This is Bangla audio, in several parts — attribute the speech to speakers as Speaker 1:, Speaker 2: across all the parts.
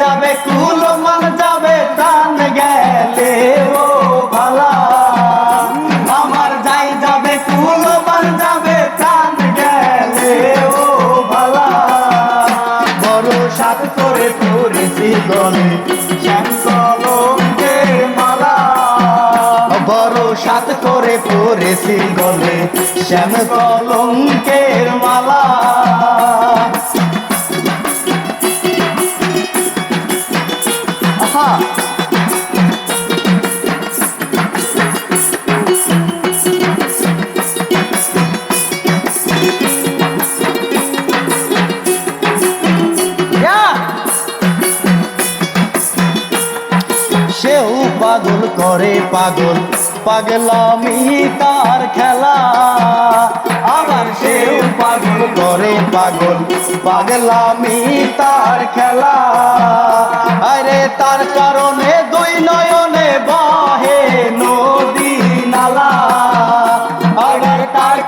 Speaker 1: যাবে, কুল মান যাবে, প্রাণ গেলে ও ভালা আমার যাই যাবে, কুল মান যাবে, প্রাণ গেলে ও ভালা বড় সাত করে পড়েছি গলে শ্যাম কলঙ্কের মালা। বড় সাত করে পড়েছি গলে শ্যাম কলঙ্কের মালা। পাগল করে পাগল। পাগলামি তার খেলা। আবার সেও পাগল করে পাগল। পাগলামি তার খেলা। আরে তার কারণে দুই নয়নে বাহে নদী নালা। আবার তার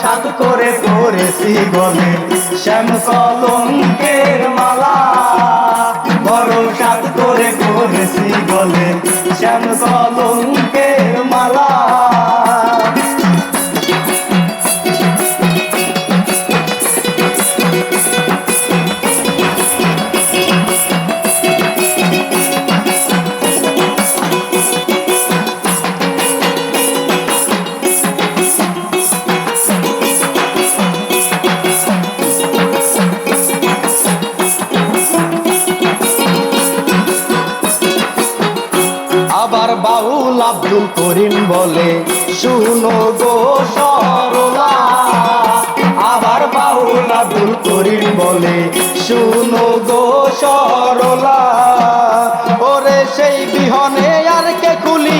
Speaker 1: সাত করে পড়েছি গলে শ্যাম কলঙ্কের মালা বড় সাত করে পড়েছি গলে শ্যাম কলঙ্কের বাউল আব্দুল করিম বলে, শুনো গো সরলা। আবার বাউল আব্দুল করিম বলে, শুনো গো সরলা। ওরে সেই বিহনে আর কে খুলিবে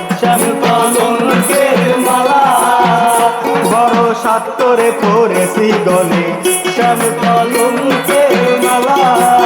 Speaker 1: সাত্তরে পড়েছি গলে শ্যাম কলমকে মালা